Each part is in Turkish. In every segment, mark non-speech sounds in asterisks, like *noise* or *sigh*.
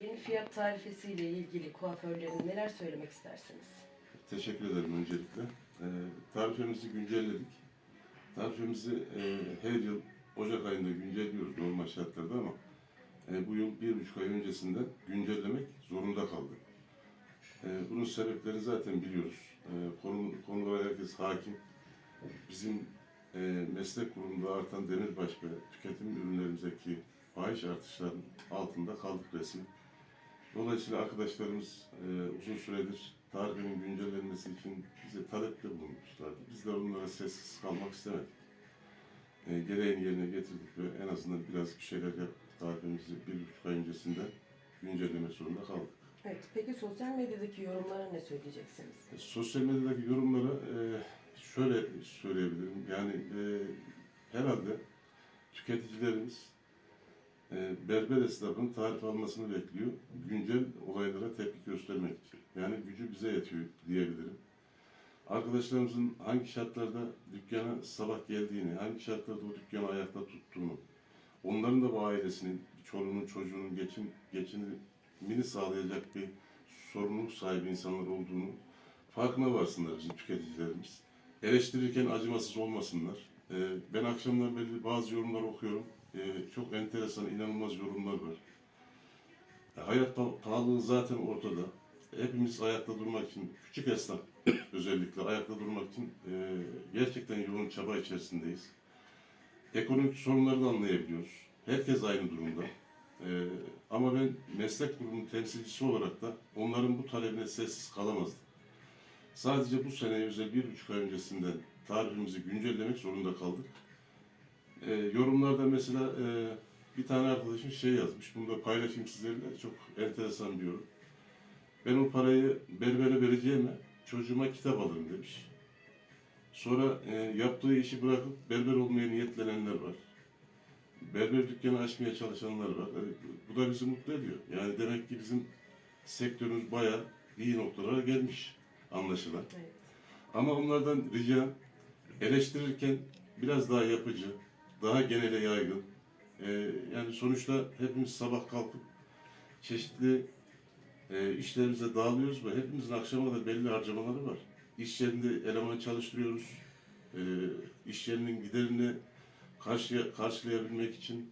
Yeni fiyat tarifesiyle ilgili kuaförlerin neler söylemek istersiniz? Teşekkür ederim öncelikle. Ee, tarifemizi güncelledik. Tarifemizi e, her yıl Ocak ayında güncelliyoruz normal şartlarda ama e, bu yıl bir buçuk ay öncesinden güncellemek zorunda kaldık. E, bunun sebeplerini zaten biliyoruz. E, konu, konulara herkes hakim. Bizim e, meslek grubunda artan demirbaş ve tüketim ürünlerimizdeki fahiş artışların altında kaldık resmi. Dolayısıyla arkadaşlarımız e, uzun süredir tarifenin güncellenmesi için bize talepte bulunmuşlardı. Biz de onlara sessiz kalmak istemedik. E, gereğini yerine getirdik ve en azından biraz bir şeyler yaptık. Tarifemizi bir buçuk ay öncesinde güncellemek zorunda kaldık. Evet, peki sosyal medyadaki yorumlara ne söyleyeceksiniz? E, Sosyal medyadaki yorumları e, şöyle söyleyebilirim. Yani e, herhalde tüketicilerimiz berber esnafının tarif almasını bekliyor. Güncel olaylara tepki göstermek için. Yani gücü bize yetiyor diyebilirim. Arkadaşlarımızın hangi şartlarda dükkana sabah geldiğini, hangi şartlarda o dükkanı ayakta tuttuğunu, onların da bu ailesinin, çoluğunun, çocuğunun geçim, geçimini sağlayacak bir sorumluluk sahibi insanlar olduğunu farkına varsınlar bizim tüketicilerimiz. Eleştirirken acımasız olmasınlar. Ee, ben akşamdan beri bazı yorumlar okuyorum. Ee, çok enteresan, inanılmaz yorumlar var. Hayat pa- pahalılığı zaten ortada. Hepimiz ayakta durmak için, küçük esnaf *coughs* özellikle ayakta durmak için e, gerçekten yoğun çaba içerisindeyiz. Ekonomik sorunları da anlayabiliyoruz. Herkes aynı durumda. E, ama ben meslek grubunun temsilcisi olarak da onların bu talebine sessiz kalamazdım. Sadece bu sene özel bir buçuk ay öncesinden tarihimizi güncellemek zorunda kaldık. E, yorumlarda mesela e, bir tane arkadaşım şey yazmış, bunu da paylaşayım sizlerle, çok enteresan bir yorum. Ben o parayı berbere vereceğime çocuğuma kitap alırım demiş. Sonra e, yaptığı işi bırakıp berber olmaya niyetlenenler var. Berber dükkanı açmaya çalışanlar var. Yani bu da bizi mutlu ediyor. Yani demek ki bizim sektörümüz bayağı iyi noktalara gelmiş anlaşılan. Evet. Ama onlardan ricam eleştirirken biraz daha yapıcı, daha genele yaygın. Ee, yani sonuçta hepimiz sabah kalkıp çeşitli e, işlerimize dağılıyoruz ve hepimizin akşama kadar belli harcamaları var. İş yerinde eleman çalıştırıyoruz. E, iş yerinin giderini karşıya, karşılayabilmek için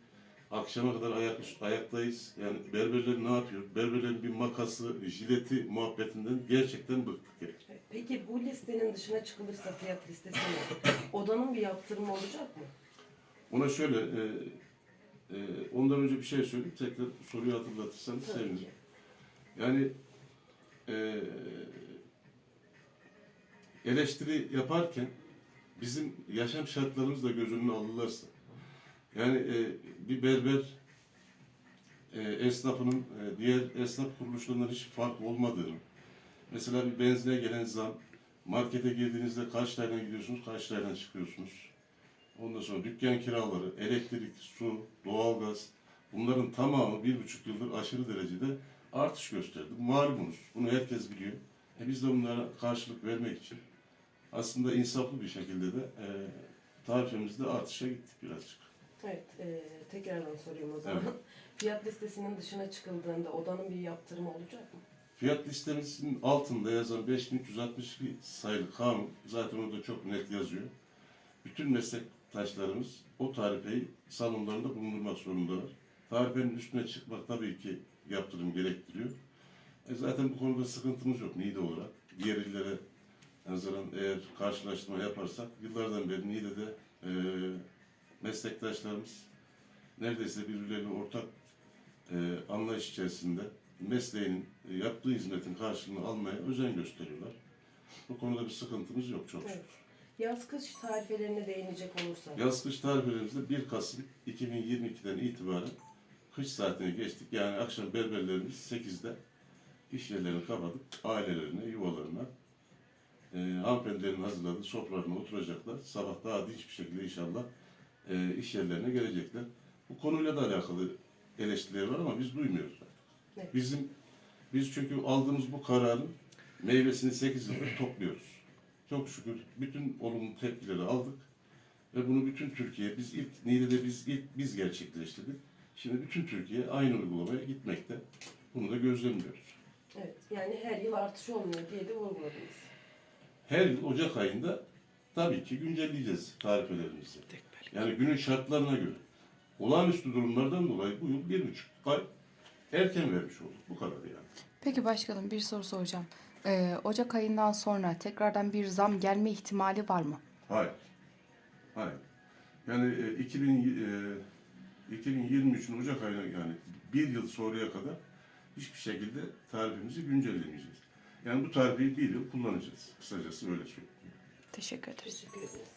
akşama kadar ayak, ayaktayız. Yani berberler ne yapıyor? Berberlerin bir makası, jileti muhabbetinden gerçekten bıktık. yani. Peki bu listenin dışına çıkılırsa fiyat listesine odanın bir yaptırımı olacak mı? Ona şöyle, e, e, ondan önce bir şey söyleyeyim, tekrar soruyu hatırlatırsanız Tabii sevinirim. ki. Yani e, eleştiri yaparken bizim yaşam şartlarımız da göz önüne alınırsa, yani e, bir berber e, esnafının e, diğer esnaf kuruluşlarından hiç fark olmadığını, mesela bir benzine gelen zam, markete girdiğinizde kaç lirayla gidiyorsunuz, kaç lirayla çıkıyorsunuz. Ondan sonra dükkan kiraları, elektrik, su, doğalgaz bunların tamamı bir buçuk yıldır aşırı derecede artış gösterdi. Malumunuz. Bunu herkes biliyor. E biz de bunlara karşılık vermek için aslında insaflı bir şekilde de e, tarifemizde artışa gittik birazcık. Evet, e, tekrardan sorayım o zaman. Evet. *laughs* Fiyat listesinin dışına çıkıldığında odanın bir yaptırımı olacak mı? Fiyat listemizin altında yazan 5362 sayılı kanun zaten orada çok net yazıyor. Bütün meslektaşlarımız o tarifeyi salonlarında bulundurmak zorundalar. Tarifenin üstüne çıkmak tabii ki yaptırım gerektiriyor. E zaten bu konuda sıkıntımız yok NİDE olarak. Diğer illere nazaran eğer karşılaştırma yaparsak yıllardan beri NİDE'de e, meslektaşlarımız neredeyse birbirlerine ortak e, anlayış içerisinde mesleğinin e, yaptığı hizmetin karşılığını almaya özen gösteriyorlar. Bu konuda bir sıkıntımız yok çok şükür. Evet. Yaz kış tarifelerine değinecek olursak. Yaz kış tarifelerimizde 1 Kasım 2022'den itibaren kış saatine geçtik. Yani akşam berberlerimiz 8'de iş yerlerini kapatıp ailelerine, yuvalarına e, hanımefendilerin hazırladığı sofralarına oturacaklar. Sabah daha dinç bir şekilde inşallah e, iş yerlerine gelecekler. Bu konuyla da alakalı eleştiriler var ama biz duymuyoruz. Evet. Bizim biz çünkü aldığımız bu kararın meyvesini 8 yıldır topluyoruz. Çok şükür bütün olumlu tepkileri aldık ve bunu bütün Türkiye biz ilk Niğde'de biz ilk biz gerçekleştirdik. Şimdi bütün Türkiye aynı uygulamaya gitmekte. Bunu da gözlemliyoruz. Evet. Yani her yıl artış olmuyor diye de vurguladınız. Her yıl Ocak ayında tabii ki güncelleyeceğiz tarifelerimizi. Yani günün şartlarına göre. Olağanüstü durumlardan dolayı bu yıl bir buçuk ay erken vermiş olduk. Bu kadar yani. Peki başkanım bir soru soracağım. Ee, Ocak ayından sonra tekrardan bir zam gelme ihtimali var mı? Hayır. Hayır. Yani e, 2000, e, 2023'ün Ocak ayına yani bir yıl sonraya kadar hiçbir şekilde tarifimizi güncellemeyeceğiz. Yani bu tarifi bir yıl kullanacağız. Kısacası öyle söyleyeyim. Teşekkür ederiz. Teşekkür ederiz.